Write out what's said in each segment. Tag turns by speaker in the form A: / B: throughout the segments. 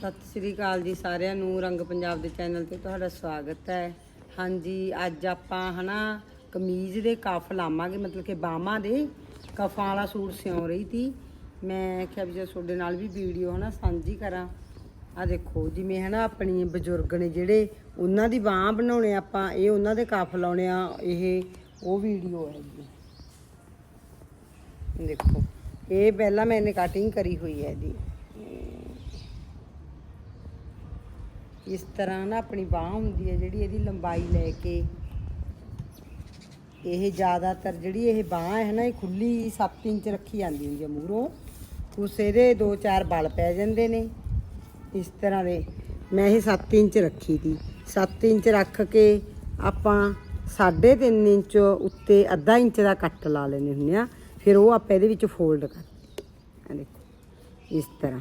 A: ਸਤਿ ਸ੍ਰੀ ਅਕਾਲ ਜੀ ਸਾਰਿਆਂ ਨੂੰ, ਰੰਗ ਪੰਜਾਬ ਦੇ ਚੈਨਲ ਤੇ ਤੁਹਾਡਾ ਸਵਾਗਤ ਹੈ। ਹਾਂਜੀ, ਅੱਜ ਆਪਾਂ ਹਨਾ ਕਮੀਜ਼ ਦੇ ਕਫ ਲਾਵਾਂਗੇ, ਮਤਲਬ ਕਿ ਬਾਹਾਂ ਦੇ ਕਫਾਂ ਵਾਲਾ ਸੂਟ ਸਿਉਂ ਰਹੀ ਸੀ। ਮੈਂ ਕਿਹਾ ਵੀ ਜੇ ਤੁਹਾਡੇ ਨਾਲ ਵੀ ਵੀਡੀਓ ਹਨਾ ਸਾਂਝੀ ਕਰਾਂ। ਆ ਦੇਖੋ, ਜਿਵੇਂ ਹਨਾ ਆਪਣੀ ਬਜ਼ੁਰਗ ਨੇ ਜਿਹੜੇ ਉਹਨਾਂ ਦੀ ਬਾਹ ਬਣਾਉਣੇ ਆਪਾਂ, ਇਹ ਉਹਨਾਂ ਦੇ ਕਫ ਲਾਉਣੇ ਆ, ਇਹ ਉਹ ਵੀਡੀਓ ਹੈ ਜੀ। ਦੇਖੋ, ਇਹ ਪਹਿਲਾਂ ਮੈंने ਕਟਿੰਗ ਕਰੀ ਹੋਈ ਹੈ ਜੀ। ਇਸ ਤਰ੍ਹਾਂ ਨਾ ਆਪਣੀ ਬਾਹ ਹੁੰਦੀ ਹੈ ਜਿਹੜੀ ਇਹਦੀ ਲੰਬਾਈ ਲੈ ਕੇ। ਇਹ ਜ਼ਿਆਦਾਤਰ ਜਿਹੜੀ ਇਹ ਬਾਹ ਹੈ ਨਾ, ਇਹ ਖੁੱਲੀ 7 ਇੰਚ ਰੱਖੀ ਜਾਂਦੀ ਹੁੰਦੀ ਹੈ ਮੂਹਰੋਂ। ਉਸ ਇਹਦੇ 2-4 ਬਲ ਪੈ ਜਾਂਦੇ ਨੇ। ਇਸ ਤਰ੍ਹਾਂ ਦੇ ਮੈਂ ਇਹ 7 ਇੰਚ ਰੱਖੀ ਤੀ 7 ਇੰਚ ਰੱਖ ਕੇ ਆਪਾਂ 3.5 ਇੰਚ ਉੱਤੇ ਅੱਧਾ ਇੰਚ ਦਾ ਕੱਟ ਲਾ ਲੈਣੇ ਹੁੰਦੇ ਆ ਫਿਰ ਉਹ ਆਪਾਂ ਇਹਦੇ ਵਿੱਚ ਫੋਲਡ ਕਰ ਆ ਦੇਖੋ, ਇਸ ਤਰ੍ਹਾਂ।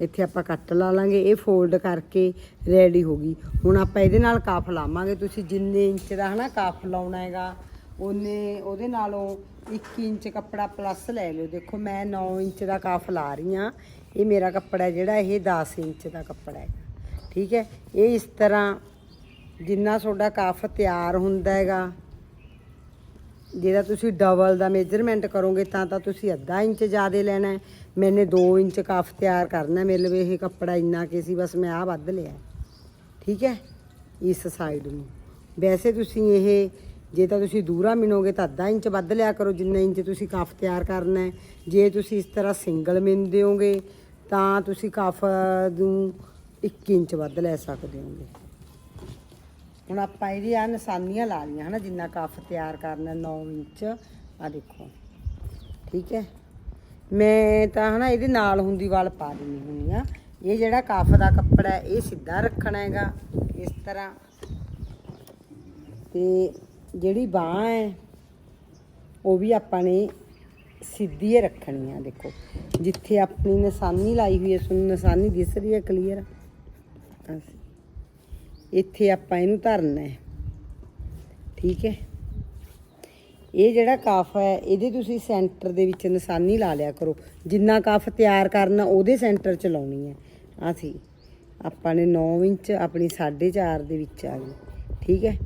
A: ਇੱਥੇ ਆਪਾਂ ਕੱਟ ਲਾ ਲਾਂਗੇ, ਇਹ ਫੋਲਡ ਕਰਕੇ ਰੈਡੀ ਹੋ ਗਈ। ਹੁਣ ਆਪਾਂ ਇਹਦੇ ਨਾਲ ਕਾਫ ਲਾਵਾਂਗੇ। ਤੁਸੀਂ ਜਿੰਨੇ ਇੰਚ ਦਾ ਹਨਾ ਕਾਫ ਲਾਉਣਾ ਹੈਗਾ, ਉਹਨੇ, ਉਹਦੇ ਨਾਲੋਂ 1 ਇੰਚ ਕੱਪੜਾ ਪਲੱਸ ਲੈ ਲਿਓ। ਦੇਖੋ, ਮੈਂ 9 ਇੰਚ ਦਾ ਕਾਫ ਲਾ ਰਹੀ ਹਾਂ। ਇਹ ਮੇਰਾ ਕੱਪੜਾ ਜਿਹੜਾ, ਇਹ 10 ਇੰਚ ਦਾ ਕੱਪੜਾ ਹੈ ਠੀਕ ਹੈ? ਇਹ ਇਸ ਤਰ੍ਹਾਂ ਜਿੰਨਾ ਤੁਹਾਡਾ ਕਾਫ ਤਿਆਰ ਹੁੰਦਾ ਹੈਗਾ ਜਿਹਦਾ ਤੁਸੀਂ ਡਬਲ ਦਾ ਮੇਜਰਮੈਂਟ ਕਰੋਗੇ ਤਾਂ ਤਾਂ ਤੁਸੀਂ ਅੱਧਾ ਇੰਚ ਜ਼ਿਆਦਾ ਲੈਣਾ ਮੈਨੇ 2 ਇੰਚ ਕਫ ਤਿਆਰ ਕਰਨਾ ਹੈ। ਮੇਰੇ ਲਈ ਇਹ ਕੱਪੜਾ ਇੰਨਾ ਕਿ ਸੀ, ਬਸ ਮੈਂ ਆਹ ਵੱਧ ਲਿਆ ਠੀਕ ਹੈ? ਇਸ ਸਾਈਡ ਨੂੰ। ਵੈਸੇ ਤੁਸੀਂ ਇਹ, ਜੇ ਤਾਂ ਤੁਸੀਂ ਦੂਰਾ ਮਿਣੋਗੇ ਤਾਂ ਅੱਧਾ ਇੰਚ ਵੱਧ ਲਿਆ ਕਰੋ। ਜਿੰਨਾ ਇੰਚ ਤੁਸੀਂ ਕਫ ਤਿਆਰ ਕਰਨਾ ਜੇ ਤੁਸੀਂ ਇਸ ਤਰ੍ਹਾਂ ਸਿੰਗਲ ਮਿਣ ਹੋਗੇ ਤਾਂ ਤੁਸੀਂ ਕਫ ਨੂੰ 1 ਇੰਚ ਵੱਧ ਲੈ ਸਕਦੇ ਹੋਗੇ। ਹੁਣ ਆਪਾਂ ਇਹਦੀ ਆ ਨਿਸ਼ਾਨੀਆਂ ਲਾ ਲਈਆਂ ਹਨਾ, ਜਿੰਨਾ ਕੱਫ ਤਿਆਰ ਕਰਨਾ 9 ਇੰਚ। ਆ ਦੇਖੋ, ਠੀਕ ਹੈ? ਮੈਂ ਤਾਂ ਹਨਾ ਇਹਦੇ ਨਾਲ ਹੁੰਦੀ ਵਾਲ ਪਾ ਦਿੰਦੀ ਹੁੰਦੀ ਆ ਇਹ ਜਿਹੜਾ ਕੱਫ ਦਾ ਕੱਪੜਾ ਹੈ, ਇਹ ਸਿੱਧਾ ਰੱਖਣਾ ਹੈਗਾ, ਇਸ ਤਰ੍ਹਾਂ। ਤੇ ਜਿਹੜੀ ਬਾਹ ਹੈ, ਉਹ ਵੀ ਆਪਾਂ ਨੇ ਸਿੱਧੀ ਹੀ ਰੱਖਣੀ ਆ, ਦੇਖੋ। ਜਿੱਥੇ ਆਪਣੀ ਨਿਸ਼ਾਨੀ ਲਾਈ ਹੋਈ ਹੈ, ਤੁਹਾਨੂੰ ਨਿਸ਼ਾਨੀ ਦਿਸ ਰਹੀ ਹੈ ਕਲੀਅਰ ਇੱਥੇ ਆਪਾਂ ਇਹਨੂੰ ਧਰਨਾ ਹੈ। ਠੀਕ ਹੈ? ਇਹ ਜਿਹੜਾ ਕਫ ਹੈ, ਇਹਦੇ ਤੁਸੀਂ ਸੈਂਟਰ ਦੇ ਵਿੱਚ ਨਿਸ਼ਾਨੀ ਲਾ ਲਿਆ ਕਰੋ। ਜਿੰਨਾ ਕਫ ਤਿਆਰ ਕਰਨਾ, ਉਹਦੇ ਸੈਂਟਰ 'ਚ ਲਾਉਣੀ ਹੈ। ਆ ਸੀ। ਆਪਾਂ ਨੇ 9 ਇੰਚ ਆਪਣੀ 4.5 ਦੇ ਵਿੱਚ ਆ ਗਈ। ਠੀਕ ਹੈ?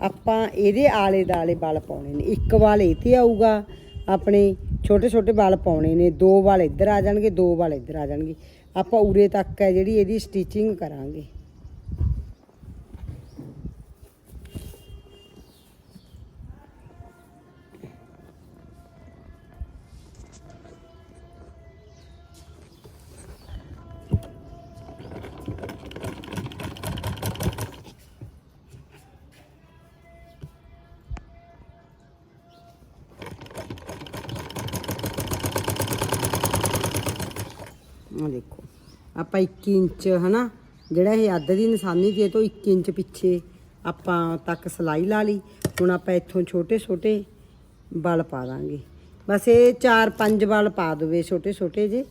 A: ਆਪਾਂ ਇਹਦੇ ਆਲੇ ਦਾਲੇ ਬਲ ਪਾਉਣੇ ਨੇ। ਇੱਕ ਵਾਲ ਇਹ ਆਊਗਾ, ਆਪਣੇ ਛੋਟੇ ਛੋਟੇ ਬਲ ਪਾਉਣੇ ਨੇ। ਦੋ ਵਾਲ ਇੱਧਰ ਆ ਜਾਣਗੇ, ਦੋ ਵਾਲ ਇੱਧਰ ਆ ਜਾਣਗੇ। ਆਪਾਂ ਉਰੇ ਤੱਕ ਹੈ ਜਿਹੜੀ ਇਹਦੀ ਸਟਿਚਿੰਗ ਕਰਾਂਗੇ। ਆਪਾਂ 1 ਇੰਚ, ਹਨਾ? ਜਿਹੜਾ ਇਹ ਅੱਧ ਦੀ ਨਿਸ਼ਾਨੀ ਤੇ ਇਹ ਤੋਂ 1 ਇੰਚ ਪਿੱਛੇ ਆਪਾਂ ਤੱਕ ਸਲਾਈ ਲਾ ਲਈ। ਹੁਣ ਆਪਾਂ ਇੱਥੋਂ ਛੋਟੇ ਛੋਟੇ ਬਲ ਪਾ ਦਾਂਗੇ। ਬਸ ਇਹ 4-5 ਬਲ ਪਾ ਦਵੇ ਛੋਟੇ ਛੋਟੇ ਜੇ।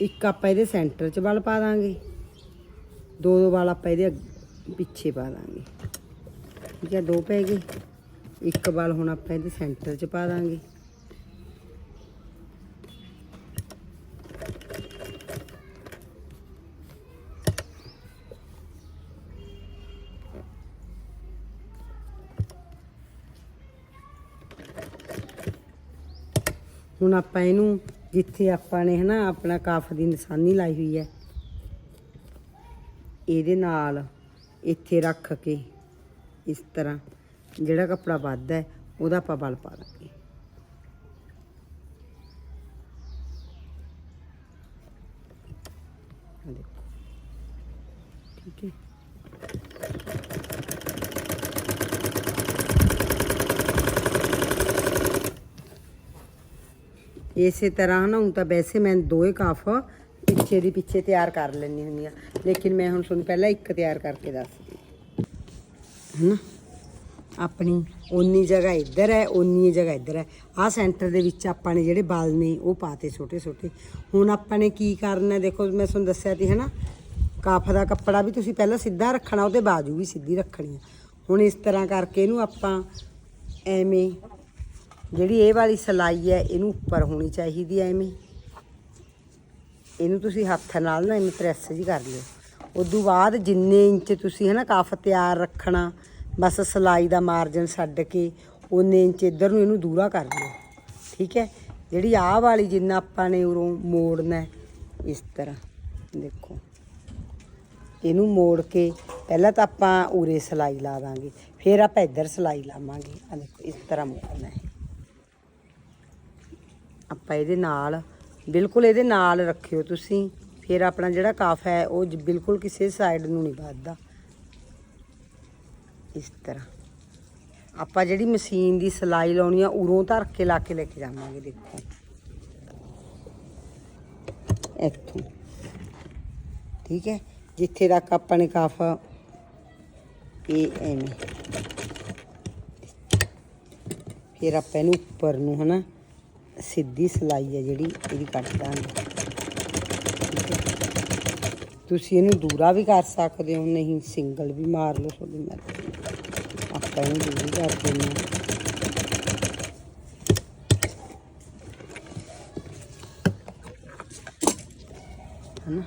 A: ਇੱਕ ਆਪਾਂ ਇਹਦੇ ਸੈਂਟਰ 'ਚ ਬਲ ਪਾ ਦਾਂਗੇ। ਦੋ ਦੋ ਬਲ ਆਪਾਂ ਇਹਦੇ ਅੱਗ- ਪਿੱਛੇ ਪਾ ਦਾਂਗੇ। ਠੀਕ ਹੈ, ਦੋ ਪੈ ਗਏ। ਇੱਕ ਬਲ ਹੁਣ ਆਪਾਂ ਇਹਦੇ ਸੈਂਟਰ 'ਚ ਪਾ ਦਾਂਗੇ। ਹੁਣ ਆਪਾਂ ਇਹਨੂੰ ਜਿੱਥੇ ਆਪਾਂ ਨੇ ਹਨਾ ਆਪਣਾ ਕਾਫ ਦੀ ਨਿਸ਼ਾਨੀ ਲਾਈ ਹੋਈ ਹੈ, ਇਹਦੇ ਨਾਲ ਇੱਥੇ ਰੱਖ ਕੇ ਇਸ ਤਰ੍ਹਾਂ ਜਿਹੜਾ ਕੱਪੜਾ ਵੱਧਦਾ ਹੈ, ਉਹਦਾ ਆਪਾਂ ਬਲ ਪਾ ਦਾਂਗੇ। ਠੀਕ ਹੈ। ਇਸੇ ਤਰ੍ਹਾਂ ਨਾ, ਹੁਣ ਤਾਂ ਵੈਸੇ ਮੈਂ ਦੋਏ ਕਾਫ ਪਿੱਛੇ ਦੀ ਪਿੱਛੇ ਤਿਆਰ ਕਰ ਲੈਣੀ ਹੁੰਦੀ ਆ। ਲੇਕਿਨ ਮੈਂ ਹੁਣ ਤੁਹਾਨੂੰ ਪਹਿਲਾਂ ਇੱਕ ਤਿਆਰ ਕਰਕੇ ਦੱਸਦੀ ਹਨਾ? ਆਪਣੀ ਓਨੀ ਜਗ੍ਹਾ ਇੱਧਰ ਹੈ, ਓਨੀ ਜਗ੍ਹਾ ਇੱਧਰ ਹੈ। ਆਹ ਸੈਂਟਰ ਦੇ ਵਿੱਚ ਆਪਾਂ ਨੇ ਜਿਹੜੇ ਬਾਲ ਨੇ, ਉਹ ਪਾਤੇ ਛੋਟੇ ਛੋਟੇ ਹੁਣ ਆਪਾਂ ਨੇ ਕੀ ਕਰਨਾ ਦੇਖੋ, ਮੈਂ ਤੁਹਾਨੂੰ ਦੱਸਿਆ ਸੀ, ਹਨਾ? ਕਾਫ ਦਾ ਕੱਪੜਾ ਵੀ ਤੁਸੀਂ ਪਹਿਲਾਂ ਸਿੱਧਾ ਰੱਖਣਾ, ਉਹਦੇ ਬਾਜੂ ਵੀ ਸਿੱਧੀ ਰੱਖਣੀ ਆ। ਹੁਣ ਇਸ ਤਰ੍ਹਾਂ ਕਰਕੇ ਇਹਨੂੰ ਆਪਾਂ ਐਵੇਂ ਜਿਹੜੀ ਇਹ ਵਾਲੀ ਸਲਾਈ ਹੈ, ਇਹਨੂੰ ਉੱਪਰ ਹੋਣੀ ਚਾਹੀਦੀ ਹੈ ਐਵੇਂ। ਇਹਨੂੰ ਤੁਸੀਂ ਹੱਥ ਨਾਲ ਨਾ ਇਹਨੂੰ ਪ੍ਰੈਸ ਜੀ ਕਰ ਲਿਓ। ਉਦੋਂ ਬਾਅਦ ਜਿੰਨੇ ਇੰਚ ਤੁਸੀਂ ਹੈ ਨਾ ਕਫ ਤਿਆਰ ਰੱਖਣਾ, ਬਸ ਸਲਾਈ ਦਾ ਮਾਰਜਨ ਛੱਡ ਕੇ ਉਨੇ ਇੰਚ ਇੱਧਰ ਨੂੰ ਇਹਨੂੰ ਦੂਰਾ ਕਰ ਲਿਓ। ਠੀਕ ਹੈ? ਜਿਹੜੀ ਆਹ ਵਾਲੀ ਜਿੰਨਾ ਆਪਾਂ ਨੇ ਉਰੋਂ ਮੋੜਨਾ ਇਸ ਤਰ੍ਹਾਂ। ਦੇਖੋ। ਇਹਨੂੰ ਮੋੜ ਕੇ ਪਹਿਲਾਂ ਤਾਂ ਆਪਾਂ ਉਰੇ ਸਲਾਈ ਲਾ ਦਾਂਗੇ, ਫਿਰ ਆਪਾਂ ਇੱਧਰ ਸਲਾਈ ਲਾਵਾਂਗੇ। ਆ ਦੇਖੋ, ਇਸ ਤਰ੍ਹਾਂ ਮੋੜਨਾ ਹੈ। ਆਪਾਂ ਇਹਦੇ ਨਾਲ, ਬਿਲਕੁਲ ਇਹਦੇ ਨਾਲ ਰੱਖਿਓ ਤੁਸੀਂ। ਫਿਰ ਆਪਣਾ ਜਿਹੜਾ ਕਾਫ ਹੈ, ਉਹ ਬਿਲਕੁਲ ਕਿਸੇ ਸਾਈਡ ਨੂੰ ਨਹੀਂ ਵੱਧਦਾ। ਇਸ ਤਰ੍ਹਾਂ। ਆਪਾਂ ਜਿਹੜੀ ਮਸ਼ੀਨ ਦੀ ਸਲਾਈ ਲਾਉਣੀ ਆ, ਉਰੋਂ ਧਰ ਕੇ ਲਾ ਕੇ ਲੈ ਕੇ ਜਾਵਾਂਗੇ, ਦੇਖੋ। ਇੱਥੋਂ। ਠੀਕ ਹੈ? ਜਿੱਥੇ ਤੱਕ ਆਪਾਂ ਨੇ ਕਫ ਇਹ ਐਵੇਂ। ਫਿਰ ਆਪਾਂ ਇਹਨੂੰ ਉੱਪਰ ਨੂੰ, ਹਨਾ? ਸਿੱਧੀ ਸਲਾਈ ਹੈ ਜਿਹੜੀ, ਇਹਦੀ ਕੱਟ ਦਾਂਗੇ। ਤੁਸੀਂ ਇਹਨੂੰ ਦੂਰਾ ਵੀ ਕਰ ਸਕਦੇ ਹੋ, ਨਹੀਂ ਸਿੰਗਲ ਵੀ ਮਾਰ ਲਓ ਤੁਹਾਡੀ ਮਰਜ਼ੀ। ਆਪਾਂ ਇਹਨੂੰ ਦੂਰੀ ਕਰ ਦਿੰਦੇ ਹਾਂ। ਹਨਾ?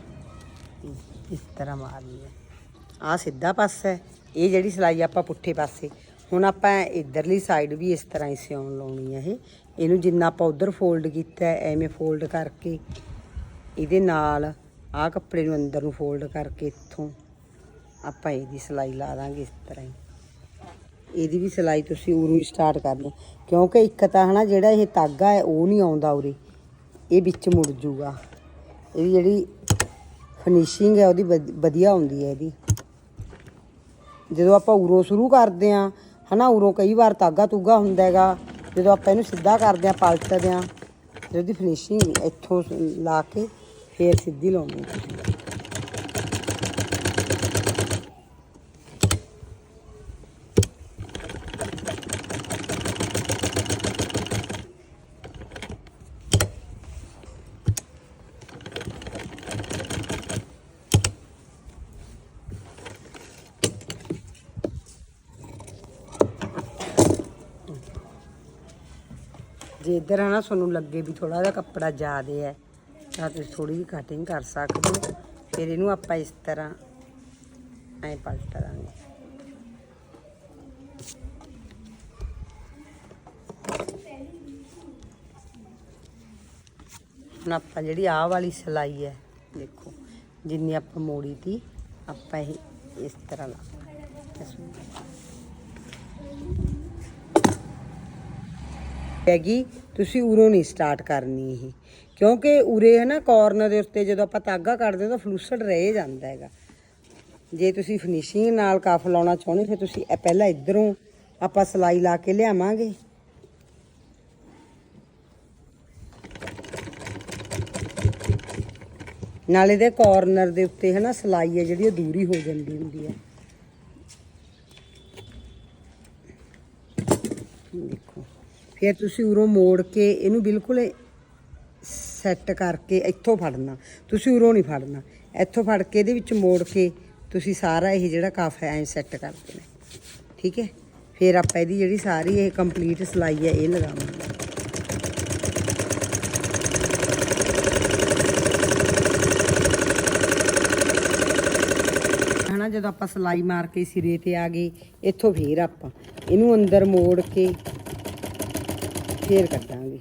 A: ਇਸ ਤਰ੍ਹਾਂ ਮਾਰਨੀ ਹੈ ਆ ਸਿੱਧਾ ਪਾਸਾ ਹੈ। ਇਹ ਜਿਹੜੀ ਸਲਾਈ ਆਪਾਂ ਪੁੱਠੇ ਪਾਸੇ ਹੁਣ ਆਪਾਂ ਇਧਰਲੀ ਸਾਈਡ ਵੀ ਇਸ ਤਰ੍ਹਾਂ ਹੀ ਸਿਉਣ ਲਾਉਣੀ ਹੈ ਇਹ। ਇਹਨੂੰ ਜਿੰਨਾ ਆਪਾਂ ਉਧਰ ਫੋਲਡ ਕੀਤਾ, ਐਵੇਂ ਫੋਲਡ ਕਰਕੇ, ਇਹਦੇ ਨਾਲ ਆਹ ਕੱਪੜੇ ਨੂੰ ਅੰਦਰ ਨੂੰ ਫੋਲਡ ਕਰਕੇ ਇੱਥੋਂ ਆਪਾਂ ਇਹਦੀ ਸਿਲਾਈ ਲਾ ਦਾਂਗੇ ਇਸ ਤਰ੍ਹਾਂ ਹੀ। ਇਹਦੀ ਵੀ ਸਿਲਾਈ ਤੁਸੀਂ ਉਰੋਂ ਹੀ ਸਟਾਰਟ ਕਰ ਲਓ। ਕਿਉਂਕਿ ਇੱਕ ਤਾਂ ਹਨਾ ਜਿਹੜਾ ਇਹ ਤਾਗਾ ਹੈ ਉਹ ਨਹੀਂ ਆਉਂਦਾ ਉਰੇ। ਇਹ ਵਿੱਚ ਮੁੜ ਜੂਗਾ। ਇਹਦੀ ਜਿਹੜੀ ਫਿਨਿਸ਼ਿੰਗ ਹੈ ਉਹਦੀ ਵਧ- ਵਧੀਆ ਹੁੰਦੀ ਹੈ ਇਹਦੀ। ਜਦੋਂ ਆਪਾਂ ਉਰੋਂ ਸ਼ੁਰੂ ਕਰਦੇ ਆ ਹਨਾ, ਉਰੋਂ ਕਈ ਵਾਰ ਤਾਗਾ ਤੂਗਾ ਹੁੰਦਾ ਹੈਗਾ, ਜਦੋਂ ਆਪਾਂ ਇਹਨੂੰ ਸਿੱਧਾ ਕਰਦੇ ਆ ਪਲਟਦੇ ਆ ਤੇ ਉਹਦੀ ਫਿਨਿਸ਼ਿੰਗ ਇੱਥੋਂ ਲਾ ਕੇ ਫੇਰ ਸਿੱਧੀ ਲਾਉਣੀ ਹੈ। ਜੇ ਇੱਧਰ ਹੈ ਨਾ ਤੁਹਾਨੂੰ ਲੱਗੇ ਵੀ ਥੋੜਾ ਜਿਹਾ ਕੱਪੜਾ ਜ਼ਿਆਦੇ ਹੈ, ਤਾਂ ਤੁਸੀਂ ਥੋੜੀ ਜਿਹੀ ਕਟਿੰਗ ਕਰ ਸਕਦੇ ਹੋ। ਫਿਰ ਇਹਨੂੰ ਆਪਾਂ ਇਸ ਤਰ੍ਹਾਂ ਐਂ ਪਲਟ ਦਾਂਗੇ ਹੁਣ ਆਪਾਂ ਜਿਹੜੀ ਆਹ ਵਾਲੀ ਸਿਲਾਈ ਹੈ, ਦੇਖੋ, ਜਿੰਨੀ ਆਪਾਂ ਮੋੜੀ ਤੀ, ਆਪਾਂ ਇਹ ਇਸ ਤਰ੍ਹਾਂ ਲਾ ਇਸ ਨੂੰ ਹੈਗੀ, ਤੁਸੀਂ ਉਰੋਂ ਨਹੀਂ ਸਟਾਰਟ ਕਰਨੀ ਇਹ। ਕਿਉਂਕਿ ਉਰੇ ਹੈ ਨਾ ਕਾਰਨਰ ਦੇ ਉੱਤੇ ਜਦੋਂ ਆਪਾਂ ਤਾਗਾ ਕੱਢਦੇ ਹਾਂ ਤਾਂ ਫਲੂਸਡ ਰਹਿ ਜਾਂਦਾ ਹੈਗਾ। ਜੇ ਤੁਸੀਂ ਫਿਨਿਸ਼ਿੰਗ ਨਾਲ ਕਫ ਲਾਉਣਾ ਚਾਹੁੰਦੇ ਫਿਰ ਤੁਸੀਂ ਇਹ ਪਹਿਲਾਂ ਇਧਰੋਂ ਆਪਾਂ ਸਲਾਈ ਲਾ ਕੇ ਲਿਆਵਾਂਗੇ। ਨਾਲੇ ਦੇ ਕਾਰਨਰ ਦੇ ਉੱਤੇ ਹੈ ਨਾ ਸਲਾਈ ਹੈ ਜਿਹੜੀ, ਉਹ ਦੂਰੀ ਹੋ ਜਾਂਦੀ ਹੁੰਦੀ ਹੈ। ਦੇਖੋ। ਫਿਰ ਤੁਸੀਂ ਉਰੋਂ ਮੋੜ ਕੇ ਇਹਨੂੰ ਬਿਲਕੁਲ ਸੈੱਟ ਕਰਕੇ ਇੱਥੋਂ ਫੜਨਾ। ਤੁਸੀਂ ਉਰੋਂ ਨਹੀਂ ਫੜਨਾ। ਇੱਥੋਂ ਫੜ ਕੇ ਇਹਦੇ ਵਿੱਚ ਮੋੜ ਕੇ ਤੁਸੀਂ ਸਾਰਾ ਇਹ ਜਿਹੜਾ ਕਾਫ ਹੈ, ਐਂ ਸੈੱਟ ਕਰ ਦੇਣਾ। ਠੀਕ ਹੈ? ਫਿਰ ਆਪਾਂ ਇਹਦੀ ਜਿਹੜੀ ਸਾਰੀ ਇਹ ਕੰਪਲੀਟ ਸਲਾਈ ਹੈ, ਇਹ ਲਗਾਵਾਂਗੇ। ਹਨਾ ਜਦੋਂ ਆਪਾਂ ਸਲਾਈ ਮਾਰ ਕੇ ਸਿਰੇ ਤੇ ਆ ਗਏ, ਇੱਥੋਂ ਫੇਰ ਆਪਾਂ ਇਹਨੂੰ ਅੰਦਰ ਮੋੜ ਕੇ ਫੇਰ ਕੱਢਾਂਗੇ।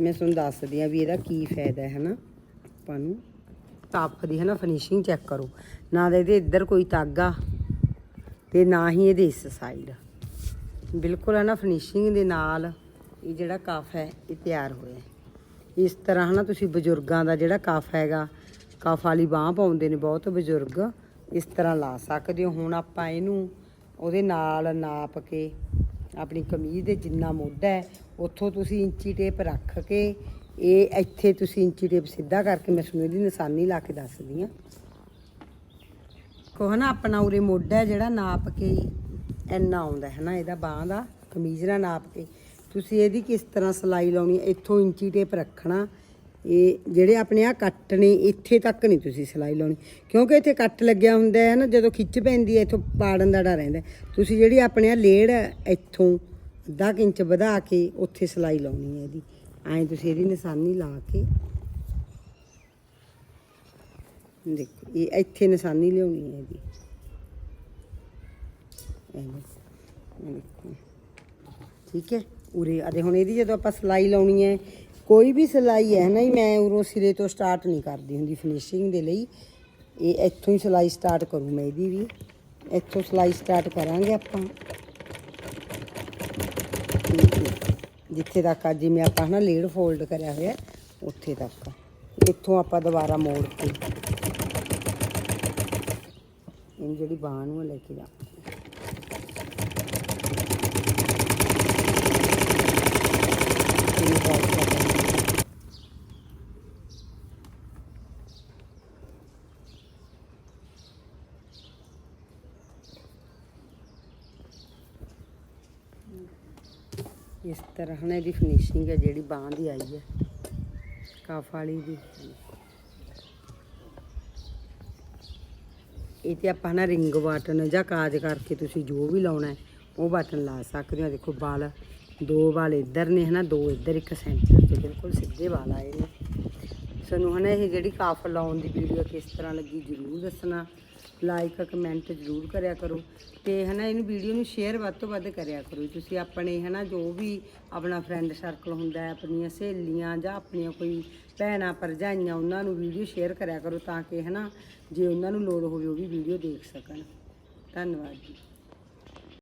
A: ਮੈਂ ਤੁਹਾਨੂੰ ਦੱਸਦੀ ਆ ਵੀ ਇਹਦਾ ਕੀ ਫਾਇਦਾ ਹੈ ਹਨਾ ਆਪਾਂ ਨੂੰ ਟਾਪ ਦੀ ਹਨਾ ਫਿਨਿਸ਼ਿੰਗ ਚੈੱਕ ਕਰੋ। ਨਾ ਤਾਂ ਇਹਦੇ ਇੱਧਰ ਕੋਈ ਤਾਗਾ ਤੇ ਨਾ ਹੀ ਇਹਦੇ ਇਸ ਸਾਈਡ ਬਿਲਕੁਲ ਹੈ ਨਾ ਫਿਨਿਸ਼ਿੰਗ ਦੇ ਨਾਲ ਇਹ ਜਿਹੜਾ ਕਫ ਹੈ, ਇਹ ਤਿਆਰ ਹੋਇਆ ਇਸ ਤਰ੍ਹਾਂ ਹਨਾ ਤੁਸੀਂ ਬਜ਼ੁਰਗਾਂ ਦਾ ਜਿਹੜਾ ਕਫ ਹੈਗਾ ਕਫ ਵਾਲੀ ਬਾਹ ਪਾਉਂਦੇ ਨੇ ਬਹੁਤ ਬਜ਼ੁਰਗ, ਇਸ ਤਰ੍ਹਾਂ ਲਾ ਸਕਦੇ ਹੋ। ਹੁਣ ਆਪਾਂ ਇਹਨੂੰ ਉਹਦੇ ਨਾਲ ਨਾਪ ਕੇ ਆਪਣੀ ਕਮੀਜ਼ ਦੇ ਜਿੰਨਾ ਮੋਢਾ ਹੈ, ਉੱਥੋਂ ਤੁਸੀਂ ਇੰਚੀ ਟੇਪ ਰੱਖ ਕੇ, ਇਹ ਇੱਥੇ ਤੁਸੀਂ ਇੰਚੀ ਟੇਪ ਸਿੱਧਾ ਕਰਕੇ, ਮੈਂ ਤੁਹਾਨੂੰ ਇਹਦੀ ਨਿਸ਼ਾਨੀ ਲਾ ਕੇ ਦੱਸਦੀ ਹਾਂ। ਕੋ ਹਨਾ, ਆਪਣਾ ਉਰੇ ਮੋਢਾ ਜਿਹੜਾ ਨਾਪ ਕੇ ਇੰਨਾ ਆਉਂਦਾ ਹੈ ਨਾ ਇਹਦਾ ਬਾਹ ਦਾ ਕਮੀਜ਼ ਨਾਲ ਨਾਪ ਕੇ। ਤੁਸੀਂ ਇਹਦੀ ਕਿਸ ਤਰ੍ਹਾਂ ਸਲਾਈ ਲਾਉਣੀ ਇੱਥੋਂ ਇੰਚੀ ਟੇਪ ਰੱਖਣਾ ਇਹ ਜਿਹੜੇ ਆਪਣੇ ਆ ਕੱਟ ਨੇ ਇੱਥੇ ਤੱਕ ਨਹੀਂ ਤੁਸੀਂ ਸਿਲਾਈ ਲਾਉਣੀ। ਕਿਉਂਕਿ ਇੱਥੇ ਕੱਟ ਲੱਗਿਆ ਹੁੰਦਾ ਹੈ ਨਾ ਜਦੋਂ ਖਿੱਚ ਪੈਂਦੀ ਹੈ ਇੱਥੋਂ ਪਾੜਨ ਦਾ ਡਰ ਰਹਿੰਦਾ ਤੁਸੀਂ ਜਿਹੜੀ ਆਪਣੇ ਆ ਲੇੜ ਹੈ, ਇੱਥੋਂ ਅੱਧਾ ਕੁ ਇੰਚ ਵਧਾ ਕੇ ਉੱਥੇ ਸਿਲਾਈ ਲਾਉਣੀ ਹੈ ਇਹਦੀ। ਐਂ ਤੁਸੀਂ ਇਹਦੀ ਨਿਸ਼ਾਨੀ ਲਾ ਕੇ ਦੇਖੋ ਇਹ ਇੱਥੇ ਨਿਸ਼ਾਨੀ ਲਿਆਉਣੀ ਹੈ ਇਹਦੀ। ਦੇਖੋ ਠੀਕ ਹੈ? ਉਰੇ ਅਰੇ ਹੁਣ ਇਹਦੀ ਜਦੋਂ ਆਪਾਂ ਸਲਾਈ ਲਾਉਣੀ ਹੈ ਕੋਈ ਵੀ ਸਿਲਾਈ ਹੈ ਨਾ ਜੀ, ਮੈਂ ਉਰੋਂ ਸਿਰੇ ਤੋਂ ਸਟਾਰਟ ਨਹੀਂ ਕਰਦੀ ਹੁੰਦੀ ਫਿਨਿਸ਼ਿੰਗ ਦੇ ਲਈ। ਇਹ ਇੱਥੋਂ ਹੀ ਸਿਲਾਈ ਸਟਾਰਟ ਕਰੂੰ ਮੈਂ ਇਹਦੀ ਵੀ। ਇੱਥੋਂ ਸਿਲਾਈ ਸਟਾਰਟ ਕਰਾਂਗੇ ਆਪਾਂ। ਜਿੱਥੇ ਤੱਕ ਅੱਜ ਮੈਂ ਆਪਾਂ ਹਨਾ ਲੇਡ ਫੋਲਡ ਕਰਿਆ ਹੋਇਆ ਉੱਥੇ ਤੱਕ। ਇੱਥੋਂ ਆਪਾਂ ਦੁਬਾਰਾ ਮੋੜ ਕੇ। ਇਹ ਜਿਹੜੀ ਬਾਂਹ ਨੂੰ ਲੈ ਕੇ ਜਾ। ਇਹਨੂੰ ਬਾਅਦ ਚ ਆਪਾਂ ਇਸ ਤਰ੍ਹਾਂ ਹੁਣ ਇਹਦੀ ਫਿਨਿਸ਼ਿੰਗ ਹੈ, ਜਿਹੜੀ ਬਾਂਹ ਦੀ ਆਈ ਹੈ ਕਾਫ ਵਾਲੀ ਦੀ। ਇਹ ਤੇ ਆਪਾਂ ਨਾ ਰਿੰਗ ਬਟਨ ਜਾਂ ਕਾਜ ਕਰਕੇ ਤੁਸੀਂ ਜੋ ਵੀ ਲਾਉਣਾ ਉਹ ਬਟਨ ਲਾ ਸਕਦੇ ਹੋ। ਦੇਖੋ, ਵਾਲ ਦੋ ਵਾਲ ਇੱਧਰ ਨੇ ਹਨਾ, ਦੋ ਇੱਧਰ, ਇੱਕ ਸੈਂਟਰ 'ਚ ਬਿਲਕੁਲ ਸਿੱਧੇ ਵਾਲ ਆਏ ਨੇ। ਸਾਨੂੰ ਹਨਾ, ਇਹ ਜਿਹੜੀ ਕਾਫ ਲਾਉਣ ਦੀ ਵੀਡੀਓ ਕਿਸ ਤਰ੍ਹਾਂ ਲੱਗੀ, ਜਰੂਰ ਦੱਸਣਾ। ਲਾਈਕ ਕਮੈਂਟ ਜਰੂਰ ਕਰਿਆ ਕਰੋ ਤੇ ਹਨਾ ਇਹਨੂੰ ਵੀਡੀਓ ਨੂੰ ਸ਼ੇਅਰ ਵੱਧ ਤੋਂ ਵੱਧ ਕਰਿਆ ਕਰੋ। ਤੁਸੀਂ ਆਪਣੇ ਹਨਾ ਜੋ ਵੀ ਆਪਣਾ ਫਰੈਂਡ ਸਰਕਲ ਹੁੰਦਾ ਹੈ, ਆਪਣੀਆਂ ਸਹੇਲੀਆਂ ਜਾਂ ਆਪਣੀਆਂ ਕੋਈ ਭੈਣਾਂ ਭਰਜਾਈਆਂ, ਉਹਨਾਂ ਨੂੰ ਵੀਡੀਓ ਸ਼ੇਅਰ ਕਰਿਆ ਕਰੋ ਤਾਂ ਕਿ ਹਨਾ ਜੇ ਉਹਨਾਂ ਨੂੰ ਲੋੜ ਹੋਵੇ ਉਹ ਵੀ ਵੀਡੀਓ ਦੇਖ ਸਕਣ। ਧੰਨਵਾਦ ਜੀ।